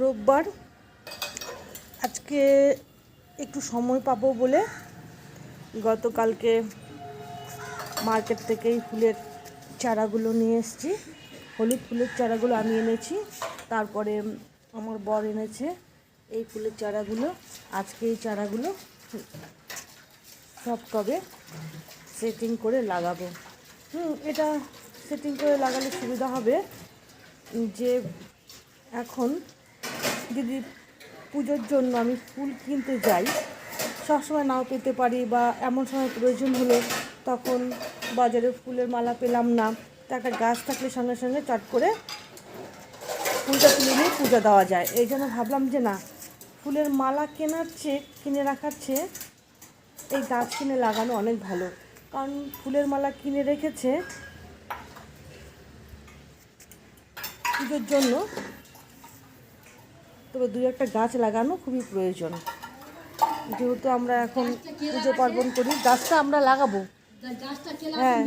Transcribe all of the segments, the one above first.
রোববার। আজকে একটু সময় পাবো বলে গতকালকে মার্কেট থেকেই ফুলের চারাগুলো নিয়ে এসেছি। হলুদ ফুলের চারাগুলো আমি এনেছি, তারপরে আমার বর এনেছে এই ফুলের চারাগুলো, আজকে এই চারাগুলো সব টবে সেটিং করে লাগাবো। হুম, এটা সেটিং করে লাগালে সুবিধা হবে যে এখন যদি পুজোর জন্য আমি ফুল কিনতে যাই। সবসময় নাও পেতে পারি বা এমন সময় প্রয়োজন হলো তখন বাজারে ফুলের মালা পেলাম না। তো একটা গাছ থাকলে সঙ্গে সঙ্গে চট করে ফুলটা তুলে নিয়ে পুজো দেওয়া যায়। এই জন্য ভাবলাম যে না, ফুলের মালা কেনার চেয়ে, কিনে রাখার চেয়ে এই গাছ কিনে লাগানো অনেক ভালো। কারণ ফুলের মালা কিনে রেখেছে পুজোর জন্য তবে দুই একটা গাছ লাগানো খুবই প্রয়োজন। যেহেতু আমরা এখন পুজো পার্বণ করি, গাছটা আমরা লাগাবো। হ্যাঁ।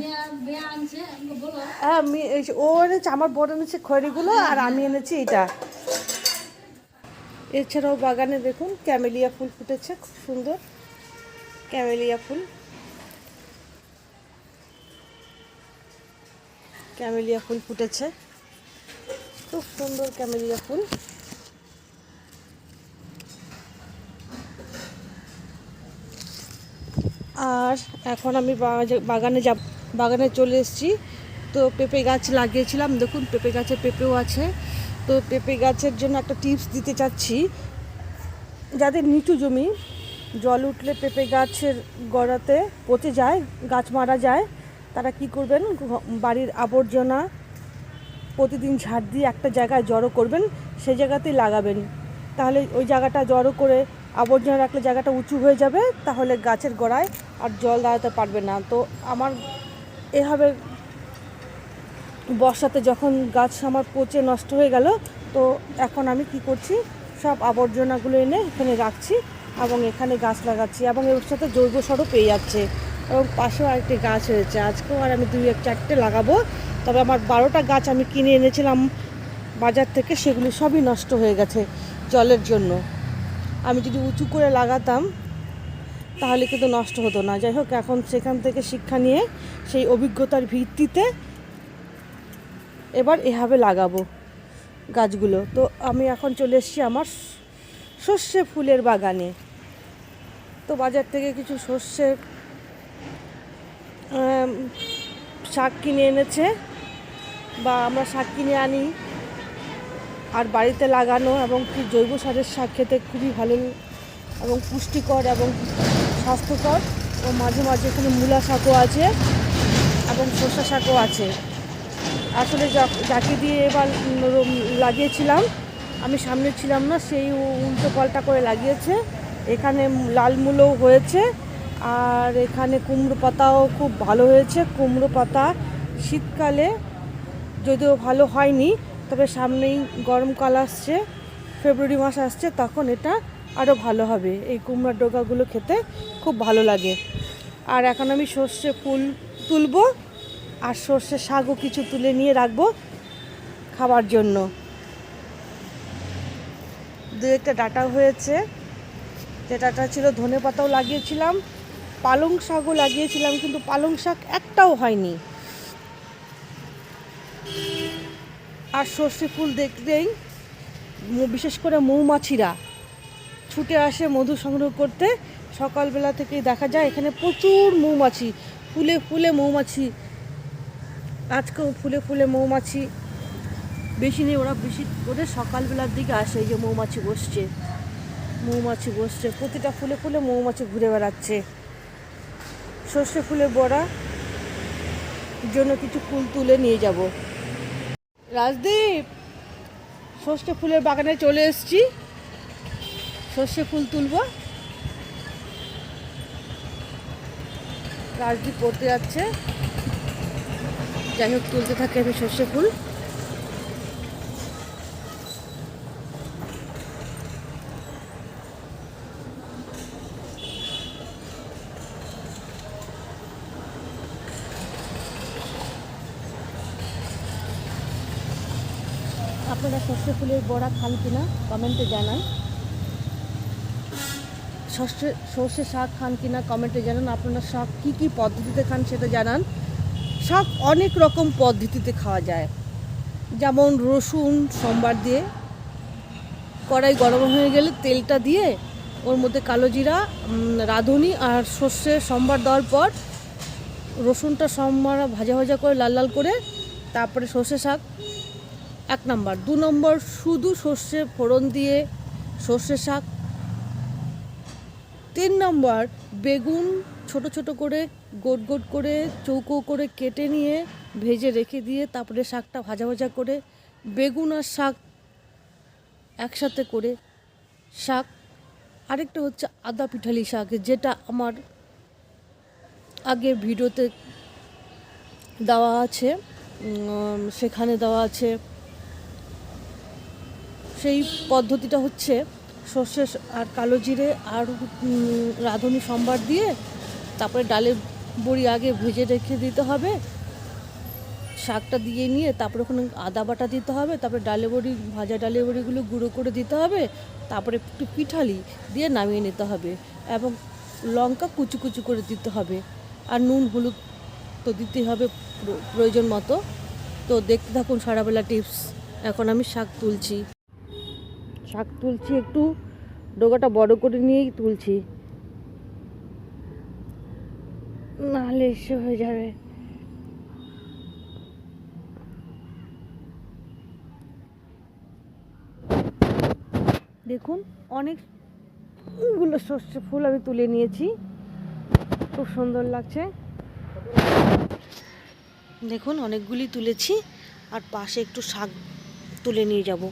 হ্যাঁ ও এনেছে, আমার বড় এনেছে খড়িগুলো, আর আমি এনেছি এটা। এছাড়াও বাগানে দেখুন, ক্যামেলিয়া ফুল ফুটেছে, খুব সুন্দর। ক্যামেলিয়া ফুল। ক্যামেলিয়া ফুল ফুটেছে। খুব সুন্দর ক্যামেলিয়া ফুল। আর এখন আমি বাগানে যাব বাগানে চলে এসেছি। তো পেঁপে গাছ লাগিয়েছিলাম। দেখুন, পেঁপে গাছে পেঁপেও আছে। তো পেঁপে গাছের জন্য একটা টিপস দিতে চাচ্ছি। যাদের নিচু জমি, জল উঠলে পেঁপে গাছের গোড়াতে পচে যায়, গাছ মারা যায়, তারা কি করবেন? বাড়ির আবর্জনা প্রতিদিন ঝাড় দিয়ে একটা জায়গায় জড়ো করবেন সেই জায়গাতেই লাগাবেন। তাহলে ওই জায়গাটা জড়ো করে আবর্জনা রাখলে জায়গাটা উঁচু হয়ে যাবে, তাহলে গাছের গোড়ায় আর জল দাঁড়াতে পারবে না। তো আমার এভাবে বর্ষাতে যখন গাছ আমার পচে নষ্ট হয়ে গেল, তো এখন আমি কি করছি? সব আবর্জনাগুলো এনে এখানে রাখছি এবং এখানে গাছ লাগাচ্ছি এবং এর সাথে জৈব সারও পেয়ে যাচ্ছে। এবং পাশেও আরেকটি গাছ হয়েছে। আজকেও আর আমি দুই এক চারটে লাগাবো। তবে আমার বারোটা গাছ আমি কিনে এনেছিলাম বাজার থেকে, সেগুলি সবই নষ্ট হয়ে গেছে জলের জন্য। আমি যদি উঁচু করে লাগাতাম, তাহলে কিন্তু নষ্ট হতো না। যাই হোক, এখন সেখান থেকে শিক্ষা নিয়ে সেই অভিজ্ঞতার ভিত্তিতে এবার এভাবে লাগাবো গাছগুলো। তো আমি এখন চলে এসেছি আমার সর্ষে ফুলের বাগানে। তো বাজার থেকে কিছু সর্ষে শাক কিনে এনেছে বা আমরা শাক কিনে আনি। আর বাড়িতে লাগানো এবং জৈব সারের শাক খেতে খুবই ভালো এবং পুষ্টিকর এবং স্বাস্থ্যকর ও মাঝে মাঝে এখানে মূলা শাকও আছে এবং শসা শাকও আছে। আসলে যাকে দিয়ে এবার লাগিয়েছিলাম, আমি সামনে ছিলাম না, সেই উল্টো পাল্টা করে লাগিয়েছে। এখানে লাল মূলও হয়েছে আর এখানে কুমড়ো পাতাও খুব ভালো হয়েছে। কুমড়ো পাতা শীতকালে যদিও ভালো হয়নি তবে সামনেই গরমকাল আসছে, ফেব্রুয়ারি মাস আসছে, তখন এটা আরও ভালো হবে। এই কুমড়ার ডোকাগুলো খেতে খুব ভালো লাগে। আর এখন আমি সর্ষে ফুল তুলবো, আর সর্ষে শাকও কিছু তুলে নিয়ে রাখব খাবার জন্য। দু একটা ডাটা হয়েছে, যে ডাটা ছিল ধনে পাতাও লাগিয়েছিলাম, পালং শাকও লাগিয়েছিলাম, কিন্তু পালং শাক একটাও হয়নি। আর সর্ষে ফুল দেখলেই ম- বিশেষ করে মৌমাছিরা ছুটে আসে মধু সংগ্রহ করতে। সকালবেলা থেকেই দেখা যায় এখানে প্রচুর মৌমাছি, ফুলে ফুলে মৌমাছি, আজকেও ফুলে ফুলে মৌমাছি। বেশি নেই, ওরা বেশি করে সকালবেলার দিকে আসে, এই যে মৌমাছি বসছে। মৌমাছি বসছে, প্রতিটা ফুলে ফুলে মৌমাছি ঘুরে বেড়াচ্ছে। সর্ষে ফুলে বড়া জন্য কিছু ফুল তুলে নিয়ে যাব। রাজদীপ, সর্ষে ফুলের বাগানে চলে এসছি। সর্ষে ফুল তুলব। রাজদীপ পড়তে যাচ্ছে। যাই হোক, তুলতে থাকে আমি সর্ষে ফুল। আপনারা সর্ষে ফুলের বড়া খান কিনা কমেন্টে জানান। সর্ষে সর্ষে শাক খান কিনা কমেন্টে জানান। আপনারা শাক কী কী পদ্ধতিতে খান সেটা জানান। শাক অনেক রকম পদ্ধতিতে খাওয়া যায়। যেমন রসুন, সোমবার দিয়ে। কড়াই গরম হয়ে গেলে তেলটা দিয়ে ওর মধ্যে কালো জিরা রাঁধুনি আর সর্ষে সোমবার দেওয়ার পর রসুনটা সোমবার ভাজা ভাজা করে লাল লাল করে তারপরে সর্ষে শাক এক নম্বর। দু নম্বর, শুধু সর্ষে ফোড়ন দিয়ে সর্ষে শাক। তিন নম্বর, বেগুন ছোট ছোট করে, গোট গোট করে, চৌকো করে কেটে নিয়ে ভেজে রেখে দিয়ে তারপরে শাকটা ভাজা ভাজা করে, বেগুন আর শাক একসাথে করে শাক। আরেকটা হচ্ছে আদা পিঠালি শাক, যেটা আমার আগে ভিডিওতে দেওয়া আছে সেখানে দেওয়া আছে। সেই পদ্ধতিটা হচ্ছে সর্ষে আর কালো জিরে আর রাঁধুনি সম্বার দিয়ে তারপরে ডালের বড়ি আগে ভেজে রেখে দিতে হবে। শাকটা দিয়ে নিয়ে তারপরে ওখানে আদা বাটা দিতে হবে, তারপরে ডালে বড়ি, ভাজা ডালে বড়িগুলো গুঁড়ো করে দিতে হবে, তারপরে একটু পিঠালি দিয়ে নামিয়ে নিতে হবে এবং লঙ্কা কুচু কুচু করে দিতে হবে আর নুন, হলুদ তো দিতেই হবে প্রয়োজন মতো। তো দেখতে থাকুন সারাবেলা টিপস। এখন আমি শাক তুলছি। শাক তুলছি একটু, ডোগাটা বড় করে নিয়েই তুলছি। নাহলে এসে হয়ে যাবে। দেখুন অনেকগুলো সর্ষে ফুল আমি তুলে নিয়েছি। খুব সুন্দর লাগছে। দেখুন, অনেকগুলি তুলেছি, আর পাশে একটু শাক তুলে নিয়ে যাব।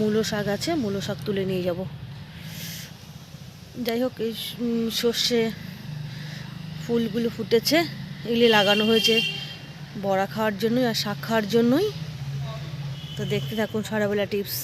মূলো শাক আছে, মূলো শাক তুলে নিয়ে যাব। যাই হোক, এই সর্ষে ফুলগুলো ফুটেছে এগুলি লাগানো হয়েছে বড়া খাওয়ার জন্যই আর শাক খাওয়ার জন্যই। তো দেখতে থাকুন সারাবেলা টিপস।